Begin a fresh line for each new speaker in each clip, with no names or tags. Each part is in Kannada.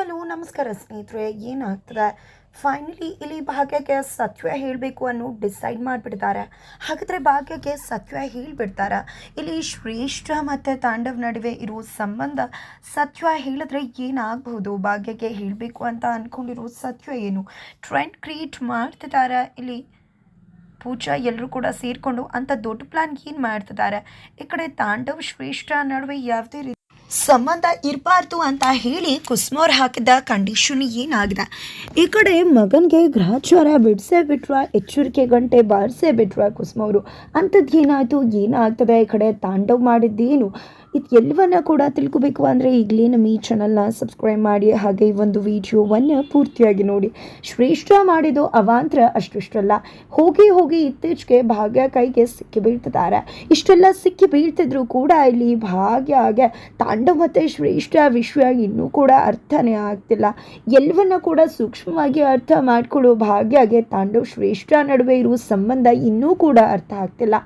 ಹಲೋ ನಮಸ್ಕಾರ ಸ್ನೇಹಿತರೆ, ಏನಾಗ್ತದೆ? ಫೈನಲಿ ಇಲ್ಲಿ ಭಾಗ್ಯಕ್ಕೆ ಸತ್ಯ ಹೇಳಬೇಕು ಅನ್ನೋ ಡಿಸೈಡ್ ಮಾಡಿಬಿಡ್ತಾರೆ. ಹಾಗಾದರೆ ಭಾಗ್ಯಕ್ಕೆ ಸತ್ಯ ಹೇಳಿಬಿಡ್ತಾರೆ. ಇಲ್ಲಿ ಶ್ರೇಷ್ಠ ಮತ್ತು ತಾಂಡವ್ ನಡುವೆ ಇರೋ ಸಂಬಂಧ ಸತ್ಯ ಹೇಳಿದ್ರೆ ಏನಾಗಬಹುದು? ಭಾಗ್ಯಕ್ಕೆ ಹೇಳಬೇಕು ಅಂತ ಅಂದ್ಕೊಂಡಿರೋ ಸತ್ಯ ಏನು? ಟ್ರೆಂಡ್ ಕ್ರಿಯೇಟ್ ಮಾಡ್ತಿದ್ದಾರೆ. ಇಲ್ಲಿ ಪೂಜಾ ಎಲ್ಲರೂ ಕೂಡ ಸೇರಿಕೊಂಡು ಅಂತ ದೊಡ್ಡ ಪ್ಲಾನ್ ಏನು ಮಾಡ್ತಿದ್ದಾರೆ? ಈ ಕಡೆ ತಾಂಡವ್ ಶ್ರೇಷ್ಠ ನಡುವೆ ಯಾವುದೇ ರೀತಿ ಸಂಬಂಧ ಇರಬಾರ್ದು ಅಂತ ಹೇಳಿ ಕುಸ್ಮೋರ್ ಹಾಕಿದ ಕಂಡೀಷನ್ ಏನಾಗಿದೆ? ಈ ಕಡೆ ಮಗನಿಗೆ ಗ್ರಹಚಾರ ಬಿಡಿಸೇ ಬಿಟ್ರ, ಎಚ್ಚರಿಕೆ ಗಂಟೆ ಬಾರಿಸೇ ಬಿಟ್ರ ಕುಸ್ಮೋರು. ಅಂಥದ್ದು ಏನಾಯಿತು ಏನಾಗ್ತದೆ? ಈ ಕಡೆ ತಾಂಡವ್ ಮಾಡಿದ್ದೇನು? ಇದು ಎಲ್ಲವನ್ನ ಕೂಡ ತಿಳ್ಕೊಬೇಕು ಅಂದರೆ ಈಗಲೇ ನಮ್ಮ ಈ ಚಾನಲ್ನ ಸಬ್ಸ್ಕ್ರೈಬ್ ಮಾಡಿ ಹಾಗೆ ಈ ಒಂದು ವಿಡಿಯೋವನ್ನು ಪೂರ್ತಿಯಾಗಿ ನೋಡಿ. ಶ್ರೇಷ್ಠ ಮಾಡಿದ್ದು ಅವಾಂತರ ಅಷ್ಟಿಷ್ಟಲ್ಲ ಹೋಗಿ ಹೋಗಿ ಇತ್ತೀಚೆಗೆ ಭಾಗ್ಯ ಕೈಗೆ ಸಿಕ್ಕಿ ಬೀಳ್ತಿದ್ದಾರೆ. ಇಷ್ಟೆಲ್ಲ ಸಿಕ್ಕಿ ಬೀಳ್ತಿದ್ರು ಕೂಡ ಇಲ್ಲಿ ಭಾಗ್ಯಗೆ ತಾಂಡವ ಮತ್ತು ಶ್ರೇಷ್ಠ ವಿಷಯ ಇನ್ನೂ ಕೂಡ ಅರ್ಥನೇ ಆಗ್ತಿಲ್ಲ. ಎಲ್ಲವನ್ನ ಕೂಡ ಸೂಕ್ಷ್ಮವಾಗಿ ಅರ್ಥ ಮಾಡ್ಕೊಳ್ಳೋ ಭಾಗ್ಯಗೆ ತಾಂಡವ್ ಶ್ರೇಷ್ಠ ನಡುವೆ ಇರುವ ಸಂಬಂಧ ಇನ್ನೂ ಕೂಡ ಅರ್ಥ ಆಗ್ತಿಲ್ಲ.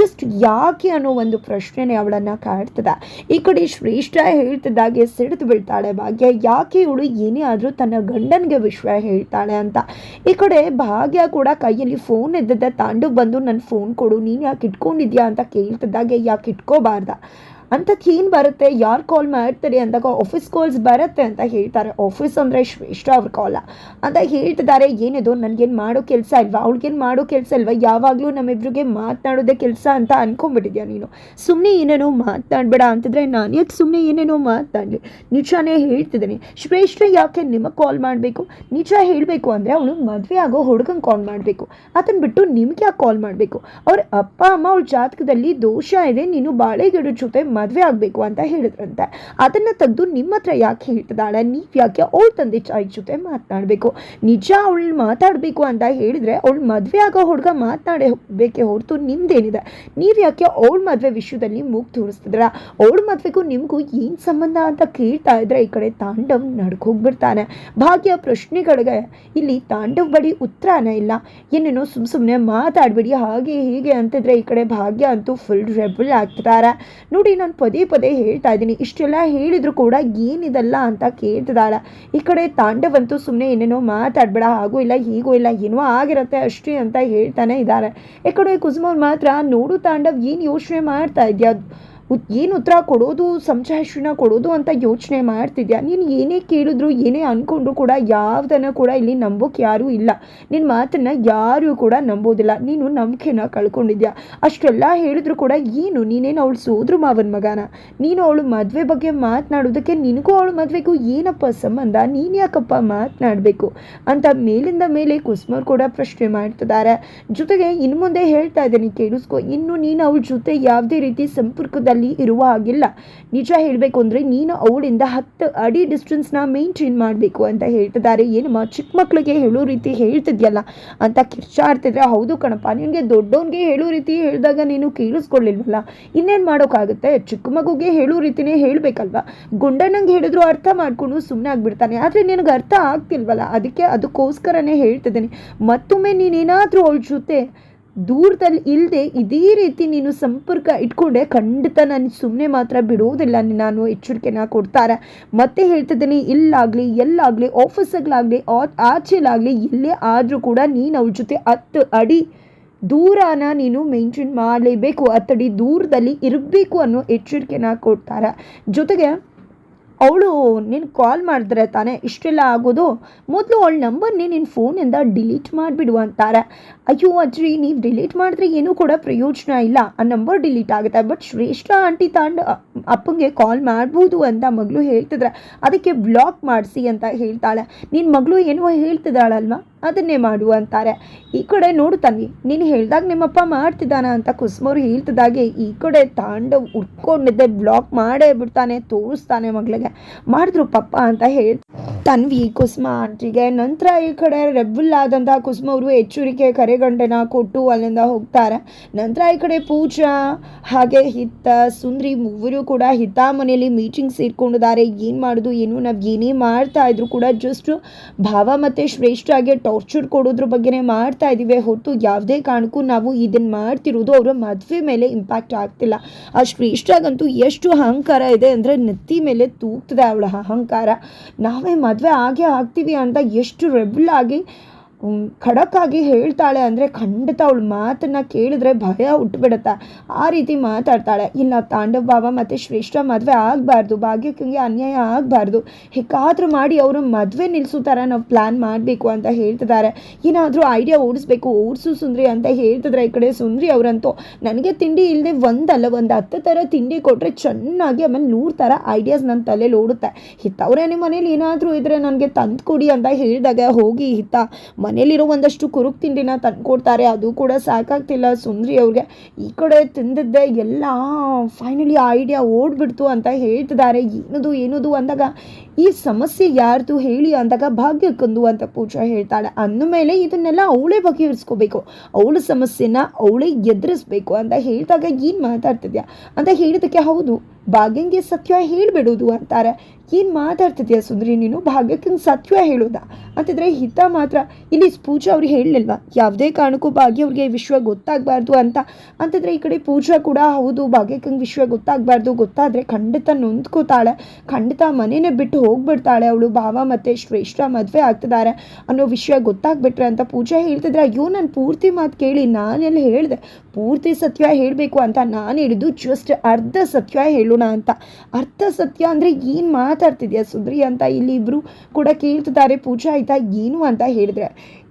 ಜಸ್ಟ್ ಯಾಕೆ ಅನ್ನೋ ಒಂದು ಪ್ರಶ್ನೆನೇ ಅವಳನ್ನು ಕಾಡ್ತದ ಈ ಕಡೆ ಶ್ರೇಷ್ಠ ಹೇಳ್ತಿದ್ದಾಗೆ ಸಿಡಿದು ಬೀಳ್ತಾಳೆ. ಭಾಗ್ಯ, ಯಾಕೆ ಇವಳು ಏನೇ ಆದರೂ ತನ್ನ ಗಂಡನಿಗೆ ವಿಷಯ ಹೇಳ್ತಾಳೆ ಅಂತ. ಈ ಕಡೆ ಭಾಗ್ಯ ಕೂಡ ಕೈಯಲ್ಲಿ ಫೋನ್ ಇದ್ದಿದ್ದೆ ತಾಂಡು ಬಂದು ನನ್ನ ಫೋನ್ ಕೊಡು. ನೀನು ಯಾಕೆ ಇಟ್ಕೊಂಡಿದ್ಯಾ? ಅಂತ ಕೇಳ್ತಿದ್ದಾಗೆ, ಯಾಕೆ ಇಟ್ಕೋಬಾರ್ದ? ಅಂಥದ್ದು ಏನು ಬರುತ್ತೆ. ಯಾರು ಕಾಲ್ ಮಾಡ್ತಾರೆ ಅಂದಾಗ ಆಫೀಸ್ ಕಾಲ್ಸ್ ಬರುತ್ತೆ ಅಂತ ಹೇಳ್ತಾರೆ. ಆಫೀಸ್ ಅಂದರೆ ಶ್ರೇಷ್ಠ ಅವ್ರ ಕಾಲ ಅಂತ ಹೇಳ್ತಿದ್ದಾರೆ. ಏನಿದು? ನನಗೇನು ಮಾಡೋ ಕೆಲಸ ಇಲ್ವಾ? ಅವ್ಳಿಗೇನು ಮಾಡೋ ಕೆಲಸ ಇಲ್ವಾ? ಯಾವಾಗಲೂ ನಮ್ಮಿಬ್ರಿಗೆ ಮಾತನಾಡೋದೇ ಕೆಲಸ ಅಂತ ಅನ್ಕೊಂಡ್ಬಿಟ್ಟಿದ್ಯಾ ನೀನು? ಸುಮ್ಮನೆ ಏನೇನೋ ಮಾತನಾಡ್ಬೇಡ ಅಂತಿದ್ರೆ ನಾನು ಯಾಕೆ ಸುಮ್ಮನೆ ಏನೇನೋ ಮಾತನಾಡಲಿ? ನಿಜಾನೇ ಹೇಳ್ತಿದ್ದೀನಿ. ಶ್ರೇಷ್ಠ ಯಾಕೆ ನಿಮಗೆ ಕಾಲ್ ಮಾಡಬೇಕು? ನಿಜ ಹೇಳಬೇಕು ಅಂದರೆ ಅವಳು ಮದುವೆ ಆಗೋ ಹುಡುಗಂಗೆ ಕಾಲ್ ಮಾಡಬೇಕು. ಅದನ್ನ ಬಿಟ್ಟು ನಿಮ್ಗೆ ಯಾಕೆ ಕಾಲ್ ಮಾಡಬೇಕು? ಅವ್ರ ಅಪ್ಪ, ಅಮ್ಮ ಅವ್ಳ ಜಾತಕದಲ್ಲಿ ದೋಷ ಇದೆ. ನೀನು ಬಾಳೆಗಿಡ ಜೊತೆ ಮದುವೆ ಆಗಬೇಕು ಅಂತ ಹೇಳಿದ್ರಂತೆ. ಅದನ್ನು ತೆಗೆದು ನಿಮ್ಮ ಹತ್ರ ಯಾಕೆ ಹೇಳ್ತಿದ್ದಾಳೆ? ನೀವು ಯಾಕೆ ಅವಳ ತಂದೆ ತಾಯಿ ಜೊತೆ ಮಾತನಾಡಬೇಕು? ನಿಜ ಅವಳು ಮಾತಾಡಬೇಕು ಅಂತ ಹೇಳಿದರೆ ಅವಳು ಮದುವೆ ಆಗೋ ಹುಡುಗ ಮಾತನಾಡೇ ಹೋಗಬೇಕೆ ಹೊರತು ನಿಮ್ದೇನಿದೆ? ನೀವು ಯಾಕೆ ಅವಳ ಮದುವೆ ವಿಷಯದಲ್ಲಿ ಮೂಗ್ ತೋರಿಸ್ತಿದ್ರ ಅವಳ ಮದುವೆಗೂ ನಿಮಗೂ ಏನು ಸಂಬಂಧ ಅಂತ ಕೇಳ್ತಾ ಇದ್ರೆ ಈ ಕಡೆ ತಾಂಡವ್ ನಡ್ಕೋಗ್ಬಿಡ್ತಾನೆ ಭಾಗ್ಯ ಪ್ರಶ್ನೆಗಳಿಗೆ ಇಲ್ಲಿ ತಾಂಡವ್ ಬಳಿ ಉತ್ತರನೇ ಇಲ್ಲ. ಏನೇನೋ ಸುಮ್ಮ ಸುಮ್ಮನೆ ಮಾತಾಡಬೇಡಿ, ಹಾಗೆ ಹೀಗೆ ಅಂತಿದ್ರೆ ಈ ಕಡೆ ಭಾಗ್ಯ ಅಂತೂ ಫುಲ್ ರೆಬಲ್ ಆಗ್ತಿದ್ದಾರೆ. ನೋಡಿ, ನಾನು ಪದೇ ಪದೇ ಹೇಳ್ತಾ ಇದ್ದೀನಿ. ಇಷ್ಟೆಲ್ಲ ಹೇಳಿದ್ರು ಕೂಡ ಏನಿದಲ್ಲ ಅಂತ ಕೇಳ್ತಿದ್ದಾಳೆ. ಈ ಕಡೆ ತಾಂಡವಂತೂ ಸುಮ್ಮನೆ ಏನೇನೋ ಮಾತಾಡ್ಬೇಡ, ಹಾಗೂ ಇಲ್ಲ, ಹೀಗೂ ಇಲ್ಲ, ಏನೋ ಆಗಿರತ್ತೆ ಅಷ್ಟೇ ಅಂತ ಹೇಳ್ತಾನೆ ಇದ್ದಾರೆ. ಈ ಕಡೆ ಕುಸುಮವ್ರು ಮಾತ್ರ, ನೋಡು ತಾಂಡವ್, ಏನು ಯೋಚನೆ ಮಾಡ್ತಾ ಇದೆಯಾ? ಏನು ಉತ್ತರ ಕೊಡೋದು ಸಂಚಾಶ್ವಿನ ಕೊಡೋದು ಅಂತ ಯೋಚನೆ ಮಾಡ್ತಿದ್ಯಾ? ನೀನು ಏನೇ ಕೇಳಿದ್ರು, ಏನೇ ಅಂದ್ಕೊಂಡ್ರು ಕೂಡ ಯಾವುದನ್ನು ಕೂಡ ಇಲ್ಲಿ ನಂಬೋಕೆ ಯಾರೂ ಇಲ್ಲ. ನಿನ್ನ ಮಾತನ್ನು ಯಾರೂ ಕೂಡ ನಂಬೋದಿಲ್ಲ. ನೀನು ನಂಬಿಕೆನ ಕಳ್ಕೊಂಡಿದ್ಯಾ? ಅಷ್ಟೆಲ್ಲ ಹೇಳಿದ್ರು ಕೂಡ ಏನು? ನೀನೇನು ಅವಳು ಸೋದ್ರು ಮಾವನ ಮಗನ? ನೀನು ಅವಳು ಮದುವೆ ಬಗ್ಗೆ ಮಾತನಾಡೋದಕ್ಕೆ ನಿನಗೂ ಅವಳು ಮದುವೆಗೂ ಏನಪ್ಪ ಸಂಬಂಧ? ನೀನು ಯಾಕಪ್ಪ ಮಾತನಾಡಬೇಕು? ಅಂತ ಮೇಲಿಂದ ಮೇಲೆ ಕುಸ್ಮರ್ ಕೂಡ ಪ್ರಶ್ನೆ ಮಾಡ್ತಿದ್ದಾರೆ. ಜೊತೆಗೆ ಇನ್ನು ಮುಂದೆ ಹೇಳ್ತಾ ಇದ್ದೀನಿ, ಕೇಳಿಸ್ಕೊ. ಇನ್ನು ನೀನು ಅವಳ ಜೊತೆ ಯಾವುದೇ ರೀತಿ ಸಂಪರ್ಕದಲ್ಲಿ ಇರುವ ಹಾಗಿಲ್ಲ ನಿಜ ಹೇಳಬೇಕು ಅಂದರೆ ನೀನು ಅವಳಿಂದ ಹತ್ತು ಅಡಿ ಡಿಸ್ಟೆನ್ಸ್ನ ಮೇಂಟೈನ್ ಮಾಡಬೇಕು ಅಂತ ಹೇಳ್ತಿದ್ದಾರೆ. ಏನಮ್ಮ ಚಿಕ್ಕ ಮಕ್ಕಳಿಗೆ ಹೇಳೋ ರೀತಿ ಹೇಳ್ತಿದ್ಯಲ್ಲ ಅಂತ ಕಿರ್ಚಾಡ್ತಿದ್ರೆ ಹೌದು ಕಣಪ್ಪ. ನಿನಗೆ ದೊಡ್ಡವನಿಗೆ ಹೇಳೋ ರೀತಿ ಹೇಳಿದಾಗ ನೀನು ಕೇಳಿಸ್ಕೊಳ್ಳಿಲ್ವಲ್ಲ? ಇನ್ನೇನು ಮಾಡೋಕ್ಕಾಗುತ್ತೆ ಚಿಕ್ಕ ಮಗುಗೆ ಹೇಳೋ ರೀತಿನೇ ಹೇಳಬೇಕಲ್ವ? ಗುಂಡಣ್ಣಂಗೆ ಹೇಳಿದ್ರು ಅರ್ಥ ಮಾಡ್ಕೊಂಡು ಸುಮ್ಮನೆ ಆಗಿಬಿಡ್ತಾನೆ. ಆದರೆ ನಿನಗೆ ಅರ್ಥ ಆಗ್ತಿಲ್ವಲ್ಲ? ಅದಕ್ಕೆ ಅದಕ್ಕೋಸ್ಕರನೇ ಹೇಳ್ತಿದ್ದೀನಿ. ಮತ್ತೊಮ್ಮೆ ನೀನೇನಾದರೂ ಅವಳ ಜೊತೆ ದೂರದಲ್ಲಿ ಇಲ್ಲದೆ ಇದೇ ರೀತಿ ನೀನು ಸಂಪರ್ಕ ಇಟ್ಕೊಂಡೆ ಖಂಡಿತ ನಾನು ಸುಮ್ಮನೆ ಮಾತ್ರ ಬಿಡೋದಿಲ್ಲ, ನಾನು ಎಚ್ಚರಿಕೆನ ಕೊಡ್ತಾರೆ. ಮತ್ತೆ ಹೇಳ್ತಿದ್ದೀನಿ, ಇಲ್ಲಾಗಲಿ, ಎಲ್ಲಾಗಲಿ ಆಫೀಸಾಗಲಾಗಲಿ ಆಚೆಲಾಗಲಿ ಎಲ್ಲೇ ಆದರೂ ಕೂಡ ನೀನು ಅವ್ರ ಜೊತೆ ಹತ್ತು ಅಡಿ ದೂರನ ನೀನು ಮೇಂಟೈನ್ ಮಾಡಲೇಬೇಕು ಹತ್ತಡಿ ದೂರದಲ್ಲಿ ಇರಬೇಕು ಅನ್ನೋ ಎಚ್ಚರಿಕೆನ ಕೊಡ್ತಾರೆ. ಜೊತೆಗೆ ಅವಳು ನೀನು ಕಾಲ್ ಮಾಡಿದ್ರೆ ತಾನೇ ಇಷ್ಟೆಲ್ಲ ಆಗೋದು, ಮೊದಲು ಅವಳ ನಂಬರ್ನೇ ನಿನ್ನ ಫೋನಿಂದ ಡಿಲೀಟ್ ಮಾಡಿಬಿಡು ಅಂತಾರೆ. ಅಯ್ಯೋ, ಅಜ್ಜಿ, ನೀವು ಡಿಲೀಟ್ ಮಾಡಿದ್ರೆ ಏನೂ ಕೂಡ ಪ್ರಯೋಜನ ಇಲ್ಲ. ಆ ನಂಬರ್ ಡಿಲೀಟ್ ಆಗುತ್ತೆ. ಬಟ್ ಶ್ರೇಷ್ಠ ಆಂಟಿ ತಾಂಡ ಅಪ್ಪಂಗೆ ಕಾಲ್ ಮಾಡ್ಬೋದು ಅಂತ ಮಗಳು ಹೇಳ್ತಿದ್ರೆ. ಅದಕ್ಕೆ ಬ್ಲಾಕ್ ಮಾಡಿಸಿ ಅಂತ ಹೇಳ್ತಾಳೆ. ನಿನ್ನ ಮಗಳು ಏನೋ ಹೇಳ್ತಿದ್ದಾಳಲ್ವಾ? ಅದನ್ನೇ ಮಾಡು ಅಂತಾರೆ. ಈ ಕಡೆ ನೋಡು ತನ್ವಿ, ನೀನು ಹೇಳ್ದಾಗ ನಿಮ್ಮಪ್ಪ ಮಾಡ್ತಿದ್ದಾನ ಅಂತ ಕುಸುಮವ್ರು ಹೇಳ್ತಿದ್ದಾಗೆ ಈ ಕಡೆ ತಾಂಡ ಉಟ್ಕೊಂಡಿದ್ದೆ ಬ್ಲಾಕ್ ಮಾಡೇ ಬಿಡ್ತಾನೆ, ತೋರಿಸ್ತಾನೆ ಮಗಳಿಗೆ. ಮಾಡಿದ್ರು ಪಪ್ಪ ಅಂತ ಹೇಳಿ ತನ್ವಿ ಕುಸುಮ ಆಂಟಿಗೆ. ನಂತರ ಈ ಕಡೆ ರೆಬಲ್ ಆದಂತಹ ಕುಸುಮ ಅವರು ಎಚ್ಚರಿಕೆ ಕರೆಗಂಟೆನ ಕೊಟ್ಟು ಅಲ್ಲಿಂದ ಹೋಗ್ತಾರೆ. ನಂತರ ಈ ಕಡೆ ಪೂಜಾ, ಹಾಗೆ ಹಿತ್ತ ಸುಂದ್ರಿ ಮೂವರು ಕೂಡ ಹಿತ ಮನೆಯಲ್ಲಿ ಮೀಟಿಂಗ್ ಸೇರ್ಕೊಂಡಿದ್ದಾರೆ. ಏನು ಮಾಡೋದು, ಏನು, ನಾವು ಏನೇ ಮಾಡ್ತಾ ಇದ್ರು ಕೂಡ ಜಸ್ಟ್ ಭಾವ ಮತ್ತು ಶ್ರೇಷ್ಠ ಆಗಿ ಟಾರ್ಚರ್ ಕೊಡೋದ್ರ ಬಗ್ಗೆನೇ ಮಾಡ್ತಾ ಇದ್ದೀವಿ. ಹೊರತು ಯಾವುದೇ ಕಾರಣಕ್ಕೂ ನಾವು ಇದನ್ನು ಮಾಡ್ತಿರೋದು ಅವರ ಮದುವೆ ಮೇಲೆ ಇಂಪ್ಯಾಕ್ಟ್ ಆಗ್ತಿಲ್ಲ. ಆ ಶ್ರೇಷ್ಠಾಗಂತೂ ಎಷ್ಟು ಅಹಂಕಾರ ಇದೆ ಅಂದರೆ ನೆತ್ತಿ ಮೇಲೆ ತೂಗ್ತದೆ ಅವಳ ಅಹಂಕಾರ. ನಾವೇ ಮದುವೆ ಆಗೇ ಆಗ್ತೀವಿ ಅಂತ ಎಷ್ಟು ರೆಬಲ್ ಆಗಿ ಖಡಕ್ಕಾಗಿ ಹೇಳ್ತಾಳೆ ಅಂದರೆ ಖಂಡಿತ ಅವಳ ಮಾತನ್ನು ಕೇಳಿದ್ರೆ ಭಯ ಹುಟ್ಟುಬಿಡುತ್ತೆ ಆ ರೀತಿ ಮಾತಾಡ್ತಾಳೆ. ಇಲ್ಲ, ತಾಂಡವ್ ಬಾಬಾ ಮತ್ತು ಶ್ರೇಷ್ಠ ಮದುವೆ ಆಗಬಾರ್ದು, ಭಾಗ್ಯಕ್ಕೆ ಅನ್ಯಾಯ ಆಗಬಾರ್ದು. ಹೇಗಾದರೂ ಮಾಡಿ ಅವರು ಮದುವೆ ನಿಲ್ಲಿಸೋ ಥರ ನಾವು ಪ್ಲ್ಯಾನ್ ಮಾಡಬೇಕು ಅಂತ ಹೇಳ್ತಿದ್ದಾರೆ. ಏನಾದರೂ ಐಡಿಯಾ ಓಡಿಸ್ಬೇಕು, ಓಡಿಸು ಸುಂದ್ರಿ ಅಂತ ಹೇಳ್ತಿದ್ರೆ ಈ ಕಡೆ ಸುಂದ್ರಿ ಅವರಂತೂ. ನನಗೆ ತಿಂಡಿ ಇಲ್ಲದೆ ಒಂದಲ್ಲ, ಒಂದು ಹತ್ತು ಥರ ತಿಂಡಿ ಕೊಟ್ಟರೆ ಚೆನ್ನಾಗಿ ಆಮೇಲೆ ನೂರು ಥರ ಐಡಿಯಾಸ್ ನನ್ನ ತಲೆಯಲ್ಲಿ ಓಡುತ್ತೆ. ಹಿತ್ತವ್ರೆ ನಿಮ್ಮ ಮನೇಲಿ ಏನಾದರೂ ಇದ್ದರೆ ನನಗೆ ತಂದು ಕೊಡಿ ಅಂತ ಹೇಳಿದಾಗ ಹೋಗಿ ಹಿತ್ತ ಮನೇಲಿರೋ ಒಂದಷ್ಟು ಕುರುಕ್ ತಿಂಡಿನ ತಂದುಕೊಡ್ತಾರೆ, ಅದು ಕೂಡ ಸಾಕಾಗ್ತಿಲ್ಲ. ಸುಂದ್ರಿ ಅವ್ರಿಗೆ ಈ ಕಡೆ ತಿಂದಿದ್ದೆ, ಎಲ್ಲ ಫೈನಲಿ ಐಡಿಯಾ ಓಡ್ಬಿಡ್ತು ಅಂತ ಹೇಳ್ತಿದ್ದಾರೆ. ಏನದು ಏನದು ಅಂದಾಗ, ಈ ಸಮಸ್ಯೆ ಯಾರ್ದು ಹೇಳಿ ಅಂದಾಗ ಭಾಗ್ಯಕ್ಕೊಂದು ಅಂತ ಪೂಜಾ ಹೇಳ್ತಾಳೆ. ಅಂದಮೇಲೆ ಇದನ್ನೆಲ್ಲ ಅವಳೇ ಬಗೆಹರಿಸ್ಕೋಬೇಕು. ಅವಳ ಸಮಸ್ಯೆನ ಅವಳೇ ಎದುರಿಸ್ಬೇಕು ಅಂತ ಹೇಳಿದಾಗ ಏನು ಮಾತಾಡ್ತಿದ್ಯಾ ಅಂತ ಹೇಳಿದಕ್ಕೆ ಹೌದು. ಭಾಗ್ಯಂಗೆ ಸತ್ಯ ಹೇಳಿಬಿಡೋದು ಅಂತಾರೆ. ಏನು ಮಾತಾಡ್ತಿದ್ಯಾ ಸುಂದ್ರಿ ನೀನು? ಭಾಗ್ಯಕ್ಕೆ ಸತ್ಯ ಹೇಳೋದಾ? ಅಂತಿದ್ರೆ ಹಿತ ಮಾತ್ರ. ಇಲ್ಲಿ ಪೂಜಾ ಅವ್ರು ಹೇಳಲಿಲ್ವ? ಯಾವುದೇ ಕಾರಣಕ್ಕೂ ಭಾಗ್ಯ ಅವ್ರಿಗೆ ವಿಶ್ವ ಗೊತ್ತಾಗಬಾರ್ದು ಅಂತ. ಅಂತಂದರೆ ಈ ಕಡೆ ಪೂಜಾ ಕೂಡ, ಹೌದು, ಭಾಗ್ಯಕ್ಕಂಗೆ ವಿಶ್ವ ಗೊತ್ತಾಗಬಾರ್ದು. ಗೊತ್ತಾದರೆ ಖಂಡಿತ ನೊಂದ್ಕೋತಾಳೆ. ಖಂಡಿತ ಮನೇನೆ ಬಿಟ್ಟು ಹೋಗ್ಬಿಡ್ತಾಳೆ ಅವಳು. ಭಾವ ಮತ್ತು ಶ್ರೇಷ್ಠ ಮದುವೆ ಆಗ್ತಿದ್ದಾರೆ ಅನ್ನೋ ವಿಷಯ ಗೊತ್ತಾಗ್ಬಿಟ್ರೆ ಅಂತ ಪೂಜಾ ಹೇಳ್ತಿದ್ರೆ, ಅಯ್ಯೋ, ನಾನು ಪೂರ್ತಿ ಮಾತು ಕೇಳಿ, ನಾನೆಲ್ಲ ಹೇಳಿದೆ. ಪೂರ್ತಿ ಸತ್ಯ ಹೇಳಬೇಕು ಅಂತ ನಾನು ಹೇಳಿದ್ದು ಜಸ್ಟ್ ಅರ್ಧ ಸತ್ಯ ಹೇಳೋಣ ಅಂತ. ಅರ್ಥ ಸತ್ಯ ಅಂದರೆ ಏನು ಮಾತಾಡ್ತಿದ್ಯಾ ಸುಧ್ರಿ ಅಂತ ಇಲ್ಲಿ ಇಬ್ಬರು ಕೂಡ ಕೇಳ್ತಿದ್ದಾರೆ. ಪೂಜಾ ಆಯಿತಾ ಏನು ಅಂತ ಹೇಳಿದ್ರೆ,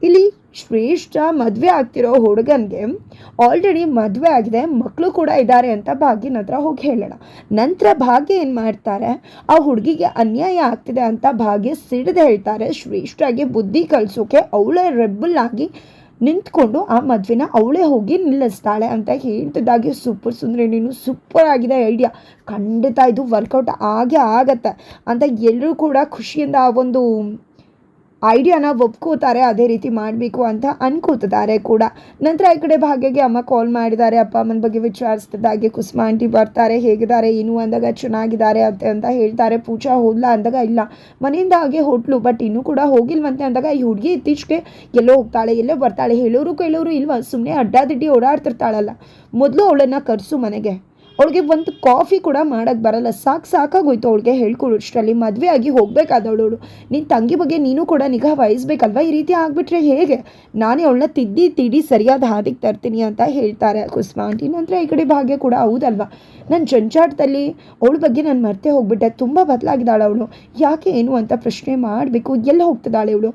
ಇಲ್ಲಿ ಶ್ರೇಷ್ಠ ಮದುವೆ ಆಗ್ತಿರೋ ಹುಡುಗನಿಗೆ ಆಲ್ರೆಡಿ ಮದುವೆ ಆಗಿದೆ ಮಕ್ಕಳು ಕೂಡ ಇದ್ದಾರೆ ಅಂತ ಭಾಗ್ಯನ ಹತ್ರ ಹೋಗಿ ಹೇಳೋಣ. ನಂತರ ಭಾಗ್ಯ ಏನು ಮಾಡ್ತಾರೆ, ಆ ಹುಡುಗಿಗೆ ಅನ್ಯಾಯ ಆಗ್ತಿದೆ ಅಂತ ಭಾಗ್ಯ ಸಿಡಿದು ಹೇಳ್ತಾರೆ. ಶ್ರೇಷ್ಠಗೆ ಬುದ್ಧಿ ಕಲಿಸೋಕೆ ಅವಳೇ ರೆಬ್ಬಲ್ ಆಗಿ ನಿಂತ್ಕೊಂಡು ಆ ಮದುವೆನ ಅವಳೇ ಹೋಗಿ ನಿಲ್ಲಿಸ್ತಾಳೆ ಅಂತ ಹೇಳ್ತಿದ್ದಾಗೆ ಸೂಪರ್ ಸುಂದರಿ, ನೀನು ಸೂಪರ್ ಆಗಿದೆ ಐಡಿಯಾ ಖಂಡಿತ ಇದು ವರ್ಕೌಟ್ ಆಗೇ ಆಗತ್ತೆ ಅಂತ ಎಲ್ಲರೂ ಕೂಡ ಖುಷಿಯಿಂದ ಆ ಒಂದು ಐಡಿಯಾನ ಒಪ್ಕೋತಾರೆ, ಅದೇ ರೀತಿ ಮಾಡಬೇಕು ಅಂತ ಅನ್ಕೋತಿದ್ದಾರೆ ಕೂಡ. ನಂತರ ಈ ಕಡೆ ಭಾಗ್ಯಗೆ ಅಮ್ಮ ಕಾಲ್ ಮಾಡಿದ್ದಾರೆ. ಅಪ್ಪ ಅಮ್ಮನ ಬಗ್ಗೆ ವಿಚಾರಿಸ್ತಿದ್ದಾಗೆ ಕುಸುಮ ಆಂಟಿ ಬರ್ತಾರೆ. ಹೇಗಿದ್ದಾರೆ, ಏನು ಅಂದಾಗ ಚೆನ್ನಾಗಿದ್ದಾರೆ ಅಂತ ಅಂತ ಹೇಳ್ತಾರೆ. ಪೂಜಾ ಹೋದ್ಲ ಅಂದಾಗ ಇಲ್ಲ. ಮನೆಯಿಂದ ಹಾಗೆ ಹೋಟ್ಲು ಬಟ್ ಇನ್ನೂ ಕೂಡ ಹೋಗಿಲ್ವಂತೆ ಅಂದಾಗ ಈ ಹುಡುಗಿ ಇತ್ತೀಚೆಗೆ ಎಲ್ಲೋ ಹೋಗ್ತಾಳೆ, ಎಲ್ಲೋ ಬರ್ತಾಳೆ. ಹೇಳೋರು ಕೇಳೋರು ಇಲ್ವಾ? ಸುಮ್ಮನೆ ಅಡ್ಡಾದಿಡ್ಡಿ ಓಡಾಡ್ತಿರ್ತಾಳಲ್ಲ. ಮೊದಲು ಅವಳನ್ನು ಕರೆಸು ಮನೆಗೆ. ಅವಳಿಗೆ ಒಂದು ಕಾಫಿ ಕೂಡ ಮಾಡೋಕ್ಕೆ ಬರಲ್ಲ. ಸಾಕು ಸಾಕಾಗೋಯ್ತು ಅವಳಿಗೆ ಹೇಳ್ಕೊಡು. ಇಷ್ಟರಲ್ಲಿ ಮದುವೆ ಆಗಿ ಹೋಗಬೇಕಾದವಳು ನಿನ್ನ ತಂಗಿ ಬಗ್ಗೆ ನೀನು ಕೂಡ ನಿಗಾ ವಹಿಸ್ಬೇಕಲ್ವಾ? ಈ ರೀತಿ ಆಗಿಬಿಟ್ರೆ ಹೇಗೆ? ನಾನೇ ಅವಳನ್ನ ತಿದ್ದಿ ತಿಡಿ ಸರಿಯಾದ ಹಾದಿಗೆ ತರ್ತೀನಿ ಅಂತ ಹೇಳ್ತಾರೆ ಕುಸ್ಮಾ. ಆಂಟಿ, ನಂತರ ಈ ಕಡೆ ಭಾಗ್ಯ ಕೂಡ ಹೌದಲ್ವಾ? ನನ್ನ ಜಂಜಾಟದಲ್ಲಿ ಅವಳ ಬಗ್ಗೆ ನಾನು ಮರ್ತೆ ಹೋಗ್ಬಿಟ್ಟೆ. ತುಂಬ ಬದಲಾಗಿದ್ದಾಳೆ ಅವಳು. ಯಾಕೆ ಏನು ಅಂತ ಪ್ರಶ್ನೆ ಮಾಡಬೇಕು. ಎಲ್ಲಿ ಹೋಗ್ತಿದ್ದಾಳೆ ಇವಳು.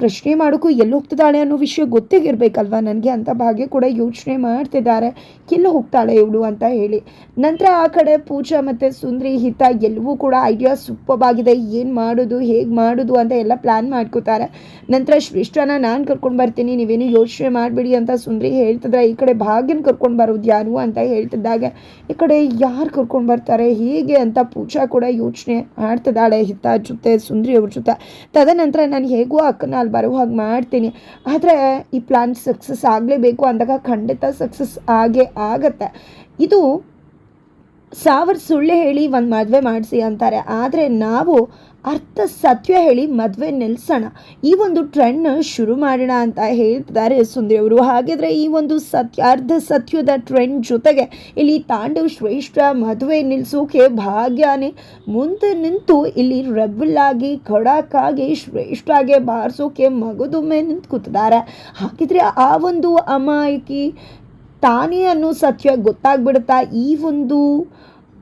ಪ್ರಶ್ನೆ ಮಾಡೋಕ್ಕೂ ಎಲ್ಲಿ ಹೋಗ್ತಿದ್ದಾಳೆ ಅನ್ನೋ ವಿಷಯ ಗೊತ್ತಿಗಿರ್ಬೇಕಲ್ವಾ ನನಗೆ ಅಂತ ಭಾಗ್ಯ ಕೂಡ ಯೋಚನೆ ಮಾಡ್ತಿದ್ದಾರೆ. ಎಲ್ಲಿ ಹೋಗ್ತಾಳೆ ಇವಳು ಅಂತ ಹೇಳಿ. ನಂತರ ಆ ಕಡೆ ಪೂಜಾ ಮತ್ತು ಸುಂದ್ರಿ, ಹಿತ ಎಲ್ಲವೂ ಕೂಡ ಐಡಿಯಾ ಸೂಪರ್ಬಾಗಿದೆ ಏನು ಮಾಡೋದು, ಹೇಗೆ ಮಾಡೋದು ಅಂತ ಎಲ್ಲ ಪ್ಲ್ಯಾನ್ ಮಾಡ್ಕೋತಾರೆ. ನಂತರ ಶ್ರೇಷ್ಠನ ನಾನು ಕರ್ಕೊಂಡು ಬರ್ತೀನಿ, ನೀವೇನು ಯೋಚನೆ ಮಾಡಬೇಡಿ ಅಂತ ಸುಂದ್ರಿ ಹೇಳ್ತಿದ್ರೆ ಈ ಕಡೆ ಭಾಗ್ಯನ ಕರ್ಕೊಂಡು ಬರೋದು ಯಾರು ಅಂತ ಹೇಳ್ತಿದ್ದಾಗ. ಈ ಕಡೆ ಯಾರು ಕರ್ಕೊಂಡು ಬರ್ತಾರೆ, ಹೇಗೆ ಅಂತ ಪೂಜಾ ಕೂಡ ಯೋಚನೆ ಮಾಡ್ತಿದ್ದಾಳೆ ಹಿತ ಜೊತೆ, ಸುಂದ್ರಿ ಅವ್ರ ಜೊತೆ. ತದನಂತರ ನಾನು ಹೇಗೋ ಅಕ್ಕನ ಅಲ್ಲಿ ಬರೋ ಹಾಗೆ ಮಾಡ್ತೀನಿ. ಆದರೆ ಈ ಪ್ಲ್ಯಾನ್ ಸಕ್ಸಸ್ ಆಗಲೇಬೇಕು ಅಂದಾಗ ಖಂಡಿತ ಸಕ್ಸಸ್ ಆಗೇ ಆಗತ್ತೆ. ಇದು ಸಾವಿರ ಸುಳ್ಳು ಹೇಳಿ ಒಂದು ಮದುವೆ ಮಾಡಿಸಿ ಅಂತಾರೆ. ಆದರೆ ನಾವು ಅರ್ಥ ಸತ್ಯ ಹೇಳಿ ಮದುವೆ ನಿಲ್ಲಿಸೋಣ ಈ ಒಂದು ಟ್ರೆಂಡ್ನ ಶುರು ಮಾಡೋಣ ಅಂತ ಹೇಳ್ತಿದ್ದಾರೆ ಸುಂದರಿ ಅವರು. ಹಾಗಿದ್ರೆ ಈ ಒಂದು ಸತ್ಯ, ಅರ್ಧ ಸತ್ಯದ ಟ್ರೆಂಡ್ ಜೊತೆಗೆ ಇಲ್ಲಿ ತಾಂಡವ್ ಶ್ರೇಷ್ಠ ಮದುವೆ ನಿಲ್ಲಿಸೋಕೆ ಭಾಗ್ಯನೇ. ಮುಂದೆ ನಿಂತು ಇಲ್ಲಿ ರೆಬಲ್ ಆಗಿ ಶ್ರೇಷ್ಠ ಆಗಿ ಬಾರಿಸೋಕೆ ಮಗದೊಮ್ಮೆ ನಿಂತು ಕೂತಿದ್ದಾರೆ ಹಾಗಿದ್ರೆ ಆ ಒಂದು ಅಮಾಯಕಿ ತಾನೇ ಅನ್ನೋ ಸತ್ಯ ಗೊತ್ತಾಗ್ಬಿಡುತ್ತಾ ಈ ಒಂದು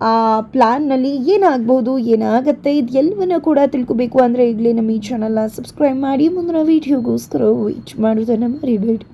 ಆ ಪ್ಲ್ಯಾನ್ನಲ್ಲಿ ಏನಾಗ್ಬೋದು, ಏನಾಗುತ್ತೆ ಇದು ಎಲ್ಲವನ್ನ ಕೂಡ ತಿಳ್ಕೊಬೇಕು. ಅಂದರೆ ಈಗಲೇ ನಮ್ಮ ಈ ಚಾನಲ್ನ ಸಬ್ಸ್ಕ್ರೈಬ್ ಮಾಡಿ, ಮುಂದಿನ ವೀಡಿಯೋಗೋಸ್ಕರ ವೇಟ್ ಮಾಡೋದನ್ನು ಮರಿಬೇಡಿ.